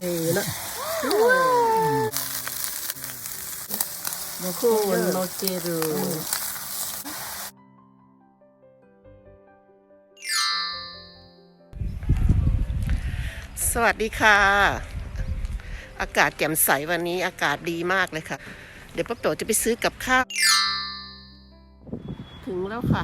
เออนะโคนโนเจรุสวัสดีค่ะ อากาศแจ่มใสวันนี้อากาศดีมากเลยค่ะ เดี๋ยวป้าโตจะไปซื้อกับข้าวถึงแล้วค่ะ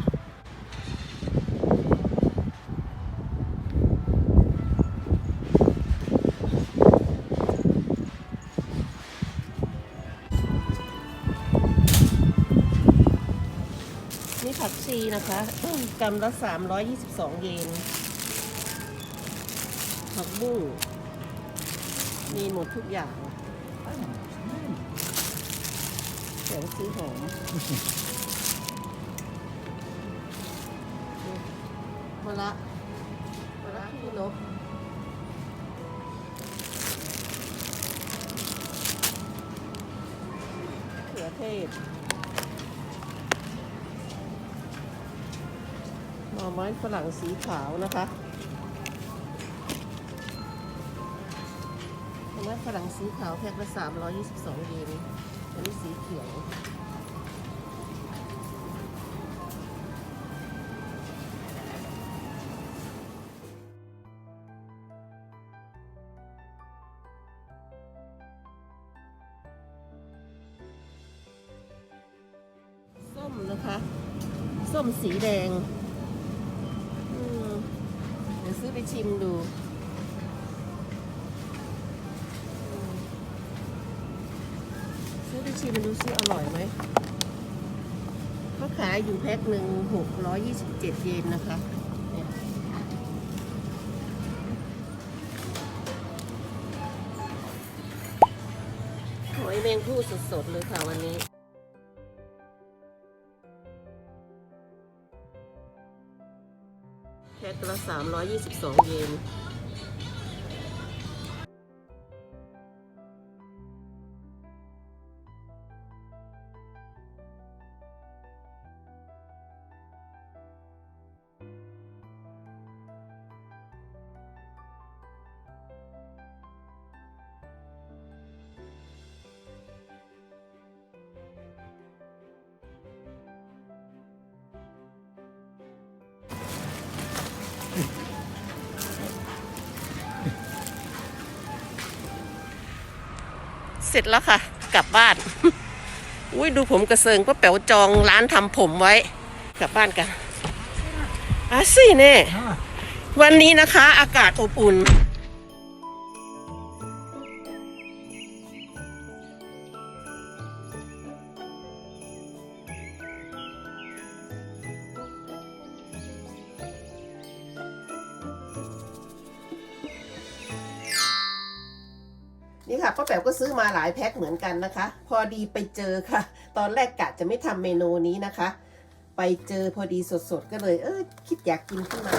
นี่ผักชีนะคะกำละ322เยน ผักบุ้งมีหมดทุกอย่างเดี๋ยวซื้อหอมมะละมะ รั่งสีขาวนะคะหน่อไม้ฝรั่งสีขาวแพ็คละ322เยนอันนี้สีเขียว แพ็คหนึ่งหกร้อยยี่สิบเจ็ดเยนนะคะเนี่ยหอยแมงผู้สดๆเลยค่ะวันนี้แพ็คละ322เยน เสร็จแล้วค่ะ กลับบ้าน อุ้ยดูผมกระเซิงป้าแป๋วจองร้านทำผมไว้ กลับบ้านกันอะสิเน่วันนี้นะคะ อากาศอบอุ่นนี่ อมาหลายแพ็คเหมือนกันนะคะ พอดีไปเจอค่ะ ตอนแรกกะจะไม่ทำเมนูนี้นะคะ ไปเจอพอดีสดๆก็เลย เออคิดอยากกินขึ้นมา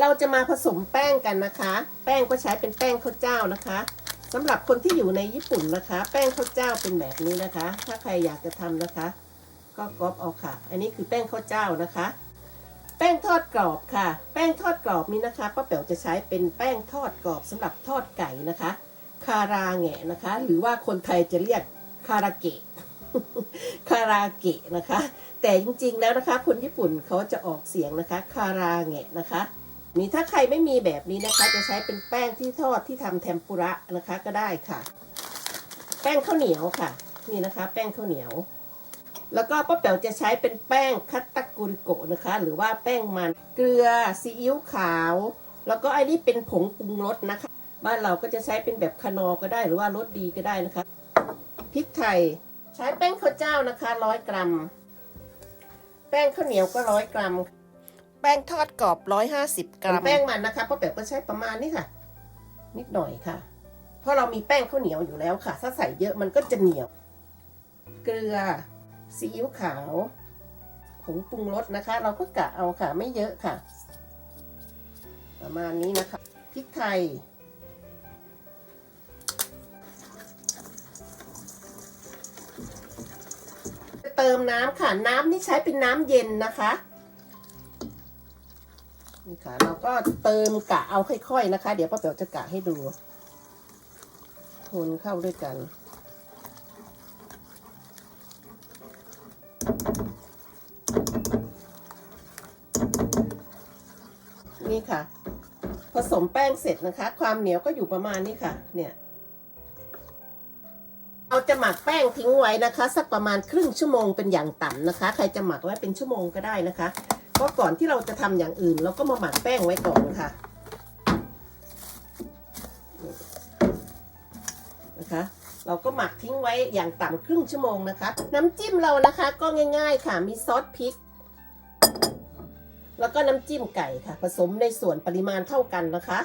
เราจะมาผสมแป้งกันนะคะ แป้งก็ใช้เป็นแป้งข้าวเจ้านะคะสำหรับคนที่อยู่ในญี่ปุ่นนะคะ แป้งข้าวเจ้าเป็นแบบนี้นะคะ ถ้าใครอยากจะทำนะคะ ก็ก๊อปเอาค่ะ อันนี้คือแป้งข้าวเจ้านะคะ แป้งทอดกรอบค่ะ แป้งทอดกรอบนี้นะคะป้าแป๋วจะใช้เป็นแป้งทอดกรอบสำหรับทอดไก่นะคะ คาราแงะนะคะ หรือว่าคนไทยจะเรียกคาราเกะคาราเกะนะคะ แต่จริงๆแล้วนะคะ คนญี่ปุ่นเขาจะออกเสียงนะคะ คาราแงะนะคะ มีถ้าใครไม่มีแบบนี้นะคะ จะใช้เป็นแป้งที่ทอดที่ทำเทมปุระนะคะก็ได้ค่ะ แป้งข้าวเหนียวค่ะ นี่นะคะ แป้งข้าวเหนียว แล้วก็ป้าแป๋วจะใช้เป็นแป้งคัตตะกุริโกะนะคะ หรือว่าแป้งมันเกลือซีอิ๊วขาว แล้วก็ไอันนี้เป็นผงปรุงรสนะคะ บ้านเราก็จะใช้เป็นแบบคานอก็ได้หรือว่ารสดีก็ได้นะคะพริกไทยใช้แป้งข้าวเจ้านะคะร้อยกรัม แป้งข้าวเหนียวก็ร้อยกรัม แป้งทอดกรอบร้อยห้าสิบกรัม แป้งมันนะคะป้าแป๋วก็ใช้ประมาณนี้ค่ะ นิดหน่อยค่ะ เพราะเรามีแป้งข้าวเหนียวอยู่แล้วค่ะ ถ้าใส่เยอะมันก็จะเหนียว เกลือซีอิ๊วขาวผงปรุงรสนะคะ เราก็กะเอาค่ะไม่เยอะค่ะ ประมาณนี้นะคะพริกไทยเติมน้ำค่ะ น้ำนี่ใช้เป็นน้ำเย็นนะคะ นี่ค่ะ เราก็เติมกะเอาค่อยๆนะคะ เดี๋ยวป้าเป๋วจะกะให้ดูคนเข้าด้วยกัน นี่ค่ะ ผสมแป้งเสร็จนะคะ ความเหนียวก็อยู่ประมาณนี้ค่ะ เนี่ยเราจะหมักแป้งทิ้งไว้นะคะ สักประมาณครึ่งชั่วโมงเป็นอย่างต่ำนะคะ ใครจะหมักไว้เป็นชั่วโมงก็ได้นะคะ เพราะก่อนที่เราจะทำอย่างอื่น เราก็มาหมักแป้งไว้ก่อนค่ะนะคะ เราก็หมักทิ้งไว้อย่างต่ำครึ่งชั่วโมงนะคะ น้ำจิ้มเรานะคะก็ง่าย ๆ ค่ะมีซอสพริก แล้วก็น้ำจิ้มไก่ค่ะ ผสมในส่วนปริมาณเท่ากันนะคะ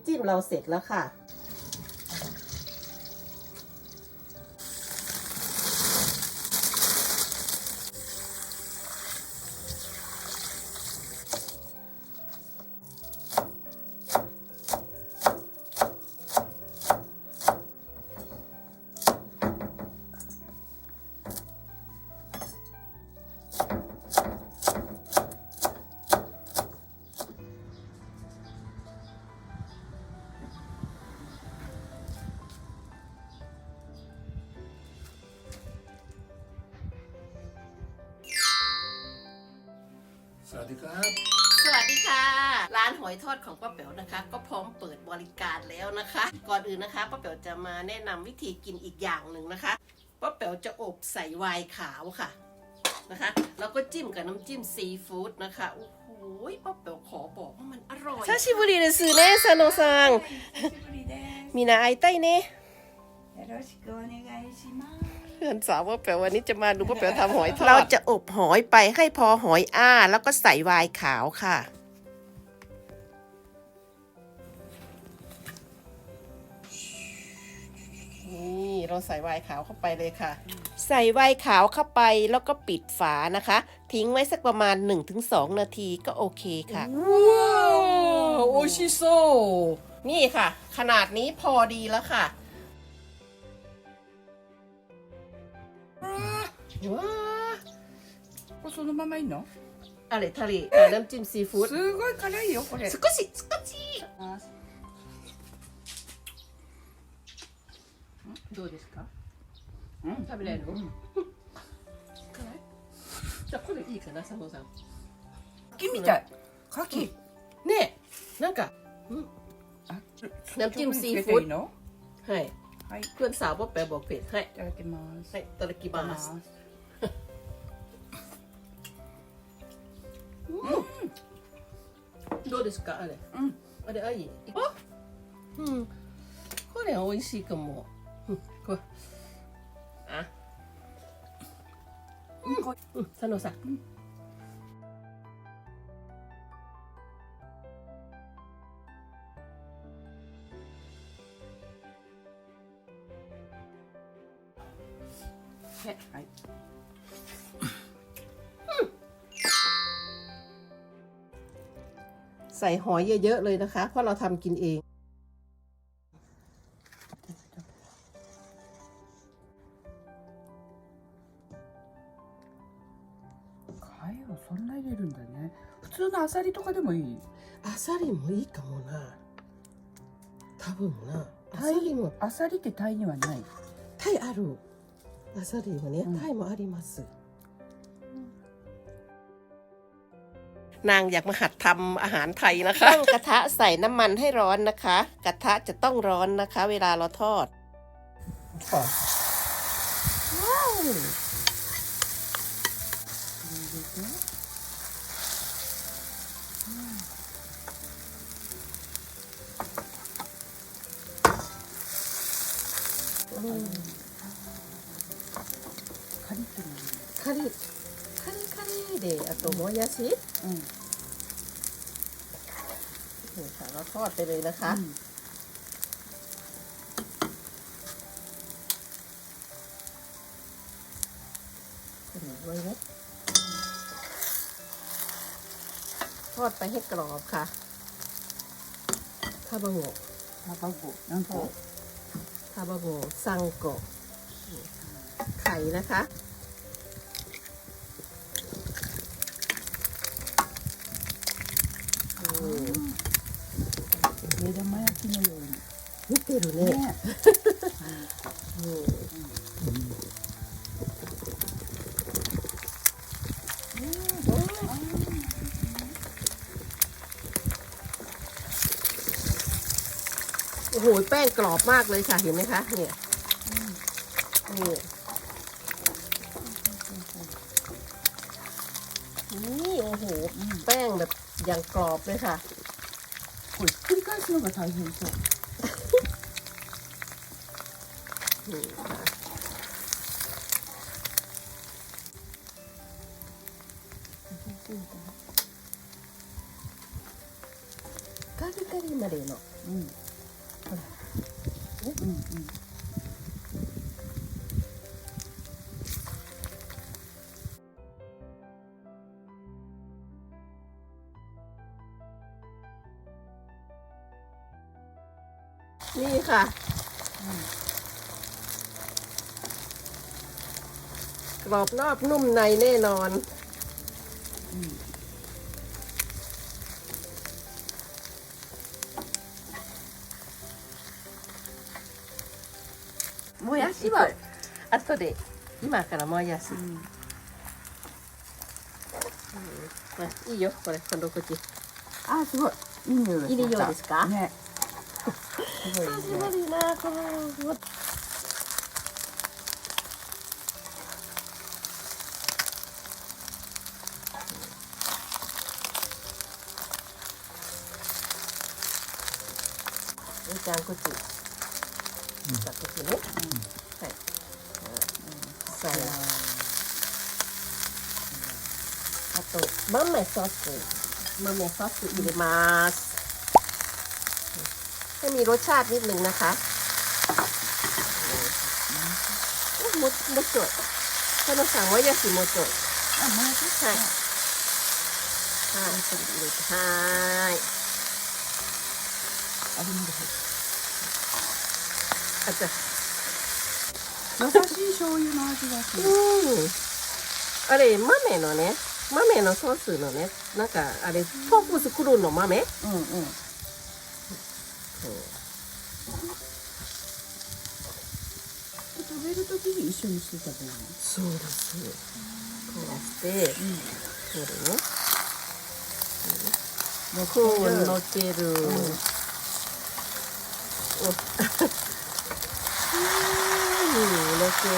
ำจิ้มเราเสร็จแล้วค่ะ ร้านหอยทอดของป้าแป๋วนะคะ ก็พร้อมเปิดบริการแล้วนะคะ ก่อนอื่นนะคะป้าแป๋วจะมาแนะนำวิธีกินอีกอย่างหนึ่งนะคะป้าแป๋วจะอบใส่วายขาวค่ะนะคะ แล้วก็จิ้มกับน้ำจิ้มซีฟู้ดนะคะโอ้โหป้าแป๋วขอบอกว่ามันอร่อยชาชิบุรีเดซือเนสซานซังมีนาไอไตเน่เพื่อนสาวป้าแปลวันนี้จะมาดูป้าแป๋ลทำหอยทอดเราจะอบหอยไปให้พอหอยอ้า แล้วก็ใส่วายขาวค่ะนี่เราใส่ไวน์ขาวเข้าไปเลยค่ะ ใส่ไวน์ขาวเข้าไปแล้วก็ปิดฝานะคะ ทิ้งไว้สักประมาณ 1-2 นาทีก็โอเคค่ะ ว้าวโอชิโซ นี่ค่ะ ขนาดนี้พอดีแล้วค่ะ ว้า これそのままいいの？ อะไรทะเลอ่ะน้ำจิ้มซีฟู้ด すごい辛いよこれ。少し少し どうですかうん食べれるうん辛いじゃあこれいいかな佐野さん牡蠣みたい。牡蠣。ねえなんかあ、น้ำจิ้มซีฟู้ด つけていいの？はいはい。い เพื่อนสาวป้าแปะบอกเผ็ดให้ ただきます。 ให้ตะกิ いただき บา ま ส す。どうですかあれうん。あれあいいあうんこれ美味しいかも อะสนุกสักはい。ใส่หอยเยอะๆเลยนะคะ เพราะเราทำกินเอง そんな入れるんだね。普通のアサリとかでもいい。あさりもいいかもな多分なあさタイりもアサリってタイにはない。タイあるあさりはね、うんタイもあります นางอยากมาหัดทำอาหารไทยนะคะ ตั้งกระทะใส่น้ำมันให้ร้อนนะคะ กระทะจะต้องร้อนนะคะ เวลาเราทอด ว้าว カリッとなるカリカリカリであともやしนี่ うん ค่ะเราทอดไปเลยนะคะ うん ไปให้กรอบค่ะทาบะโงะ 卵何個 ทาบะโงะซังโกะไข่นะคะอืม 目玉焼きのように見てるねね แป้งกรอบมากเลยค่ะ เห็นไหมคะ เนี่ย นี่ นี่ โอ้โห แป้งแบบอย่างกรอบเลยค่ะ これひっくり返すのが大変そう นี่ค่ะカリカリまでのうんうんうん รอบนอกนุ่มในแน่นอน もやしは後で今からもやし、うんこれいいよこれ今度こっちあすごいいい匂いがいい匂いですかねすごいいい始ねまるなこの กุจิจากกุจิเล็กใส่ใส่あとマメソースマメソース入れますให้มีรสชาตินิดหนึ่งนะคะももちょい。かのさん、おやすもちょい。あ、もやしはい。はい。はい。あれも入って。じゃあ。優しい醤油の味がするうん。あれ豆のね豆のソースのねなんかあれフォーク作るの豆？うんうん。食べるときに一緒にして食べるのそうです。こうしてこれね。コーンのける、おうんのける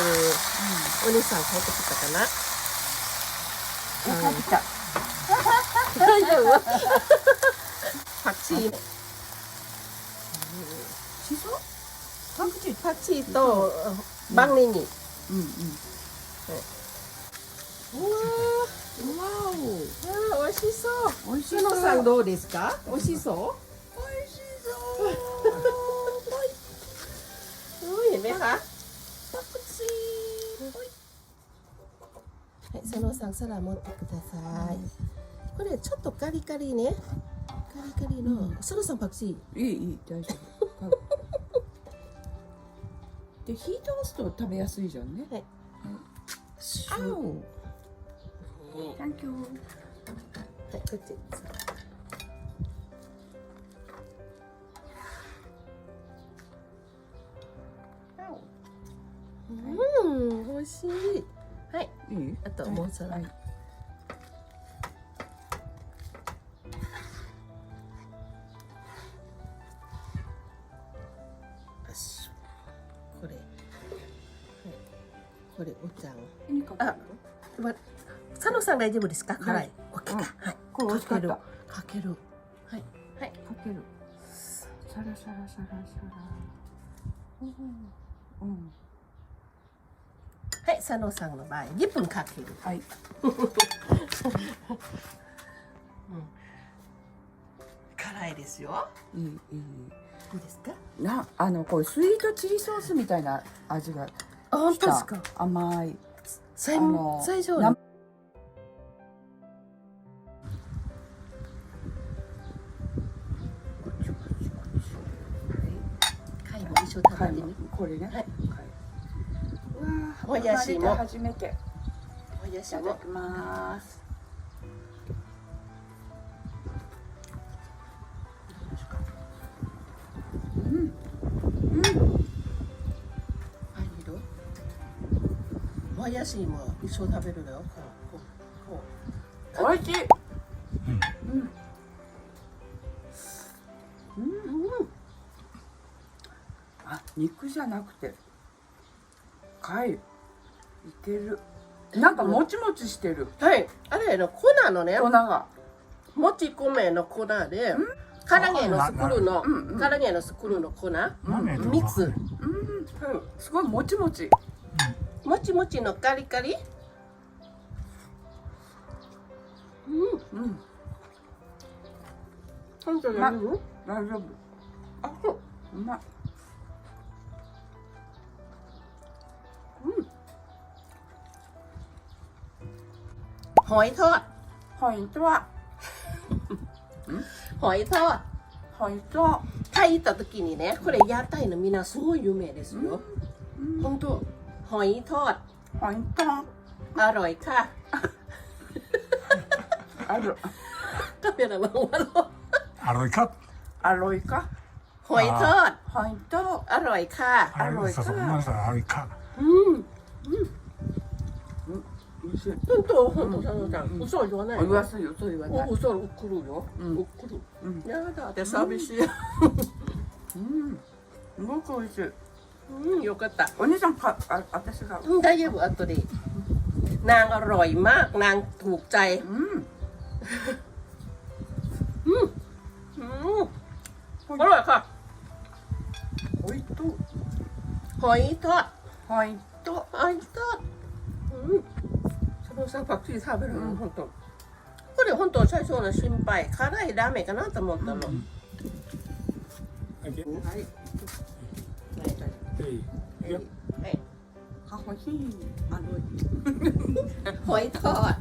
お兄さん帰ってきたかな？うん。帰ってきた。大丈夫？パクチー。しそ？パクチー？パクチーとバンリニうんうん。うわわお。ー。あー美味しそう。美味ししのさんどうですか？美味しそう ไหมคะ パクチはい、そのさん皿持ってください。これちょっとカリカリね。カリカリの、そのさんパクチー。ー。いいいい大丈夫。で火通すと食べやすいじゃんね。はい。あお。Thank you。はい、こっち。 しい。はい。いい？あともう、これ、これお茶を。あ、佐野さん大丈夫ですか？辛い、はい。かけるかける。はい。はい。かける。サラサラサラサラ。うん、うん。佐野さんの場合、2分かける。はい。辛いですよ。いいいいいいですか？なあのこれスイートチリソースみたいな味があ、本当ですか？甘い。最最初な貝も一緒食べ貝もてみこれね。はい。貝もやしも。初めてもやしも。いただきます。うん。うん。もやしも一緒食べるのよ。こうこう。こ美味しい。うん。ううん。あ肉じゃなくて貝いける。なんかもちもちしてる。はい。あれの粉のね。粉が。もち米の粉で唐揚げの作るの。うんうん。唐揚げの作るの粉。豆と蜜。うん。すごいもちもち。もちもちのカリカリ。うん。うん。本当ま大丈夫大丈夫。あそう。うまい หอยทอด ポイントは หอยทอด ポイントタイ行った時にねこれ屋台のみんなすごい有名ですよ本当หอยทอด ポイント อร่อยค่ะ あるカメラマンはアロイカアロイか หอยทอด ポイント อร่อยค่ะ アロイカそうそうごめんなさいアロイカ อืม 美味 しい本当本当佐野さん嘘言わない言わすよそう言わないお嘘来るようん来るうんやだって寂しいうんすごく美味しいうんよかったお兄さんかあ私が อืมได้เยอะอัตดีนางอร่อยมากนางถูกใจ うんอืมอร่อยค่ะ ポイント หอยทอด ポイント หอยทอดอืม そうさパクチー食べるの、本当。これ本当最初の心配辛いラーメンかなと思ったの、うん。はい。はい。は、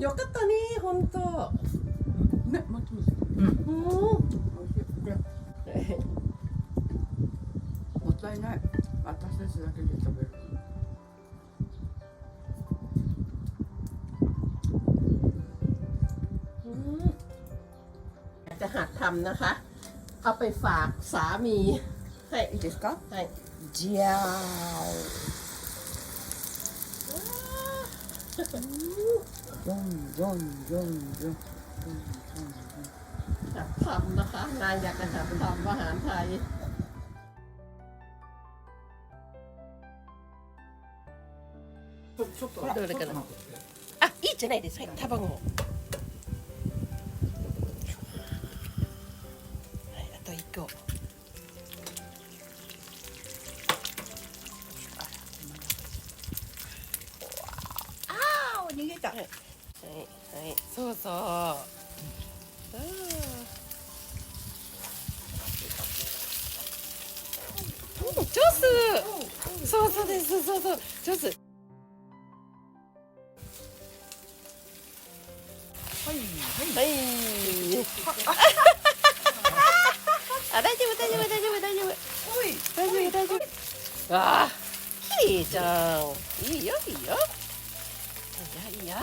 よかったね、本当。もったい。ない。私たちだけで食べる อืมจะหัดทำนะคะ เอาไปฝากสามี ให้ いいですか ให้ じゃーよんよんよんよん หัดทำนะคะ นางอยากจะหัดทำอาหารไทย ちょっとどれかな？あ、いいじゃないですか。はい、卵を。はい、あと一個。あー逃げたはい、はい、そうそう。あーうん、上手。そうそうです、そうそう、上手。ははい。あ、大丈夫、大丈夫、大丈夫、大丈夫。大丈夫、大丈夫。わあ、いいじゃん。いいよ、いいよ。いいよ、いいよ。は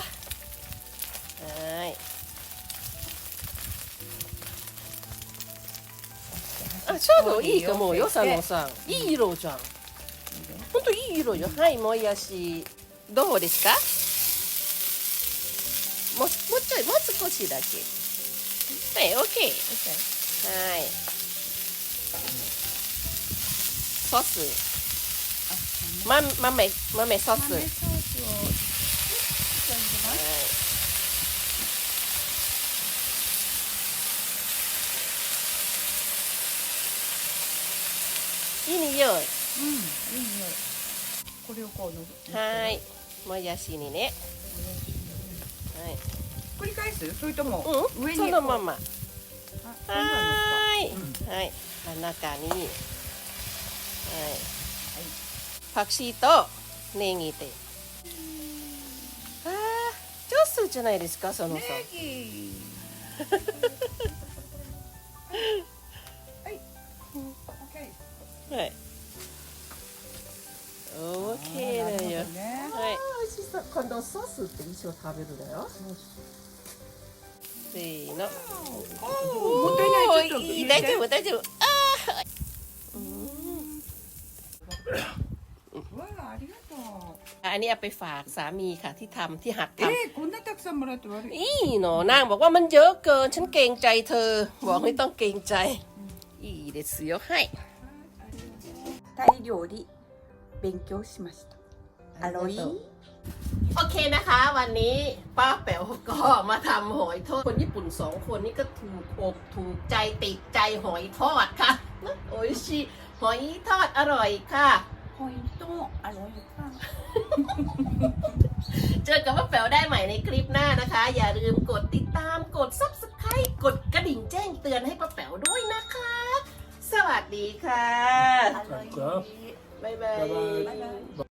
ーい。あ、ちょうどいいと思うよ、佐野さん。いい色じゃん。本当いい色よ。はい、もやし。どうですか？もう、もうちょい、もう少しだけ。はい、オッケー。はい。ソース。ママメマメソース。豆ソースいいいはい。いい匂い。うんいい匂い。これをこうのせはい。もやしにね。はい繰り返す？それともうん？上にそのまま。はーい、うん。はい。中にはい。パクチーとネギで。あー上手じゃないですかそのさ。んネギ。はい。はい オーケーだよなるほどねはい美味しそう今度ソースって一緒食べるだよせーのもったいないちょっといい大丈夫大丈夫あうわありがとうーอันนี้เอาไปฝากสามีค่ะที่ทำที่หัดทำ えー、こんなたくさんもらって悪い อีหนอนางบอกว่ามันเยอะเกิน ฉันเกรงใจเธอ บอกไม่ต้องเกรงใจ いいですよはい タイ料理 勉強しましたアロイ โอเคนะคะ วันนี้ป้าแป๋วก็มาทำหอยทอด คนญี่ปุ่นสองคนนี้ก็ถูกอกถูกใจติดใจหอยทอดค่ะโอ้ยชิหอยทอดอร่อยค่ะ ポイントもアロイか เจอกับป้าแป๋วได้ใหม่ในคลิปหน้านะคะ อย่าลืมกดติดตามกด subscribe กดกระดิ่งแจ้งเตือนให้ป้าแป๋วด้วยนะคะ สวัสดีค่ะ 拜拜。拜拜。